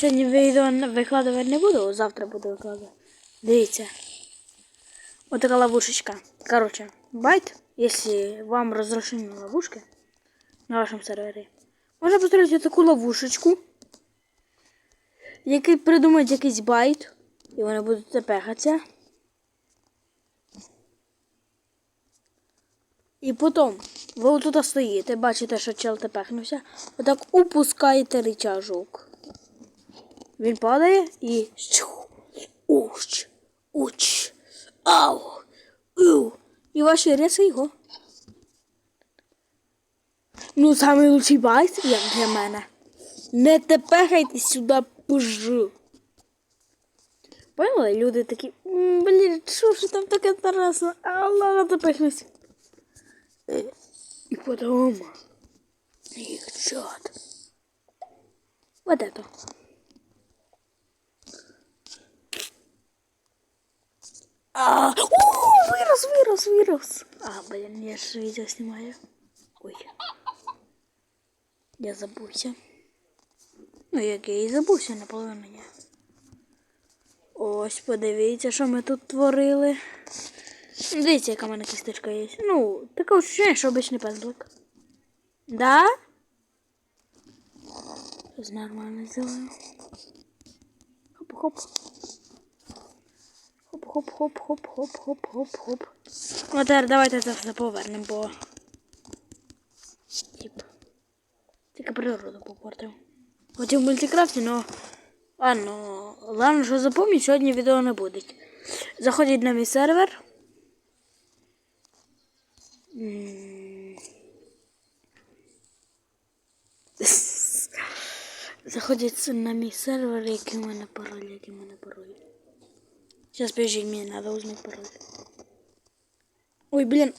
сьогодні відео викладувати не буду, завтра буду викладати. Дивіться. Ось така ловушечка. Короче, байт, если вам разрешены ловушки на вашем сервері, можна построїти таку ловушечку, який придумають якийсь байт, і вони будуть тепехатися. І потім ви отут стоїте, бачите, що чел тепехнувся, отак упускаєте рычажок. Він падає і уч, уч, ау, у. І ваші реси його. Ну, самий лучший байт, як для мене. Не тепехайте сюди пужу. Поняли? Люди такі, «М, блін, що ж там таке інтересно? А ладно, тепехнусь. Э, И потом их чат. Вот это. А, у, вырос, вырос, вырос. А, блин, я же видео снимаю. Ой. Я забувся. Ну, як я і забувся наполовину. ні. Ось, подивіться, що ми тут творили. Дивіться, яка в мене кісточка є. Ну, таке ощущення, що обичний пензлик. Да? Щось нормально зробив. Хоп-хоп. Хоп-хоп-хоп-хоп-хоп-хоп-хоп-хоп. Ну, давайте це все повернемо, бо... Тип. Тільки природу попортив. Хотів в мультикрафті, но... Ладно, ладно, що запомніть, сьогодні відео не буде. Заходіть на мій сервер. М. Заходять на мій сервер, який у мене пароль, який у мене пароль. Сейчас біжіть, мені треба узнати пароль. Ой, блін.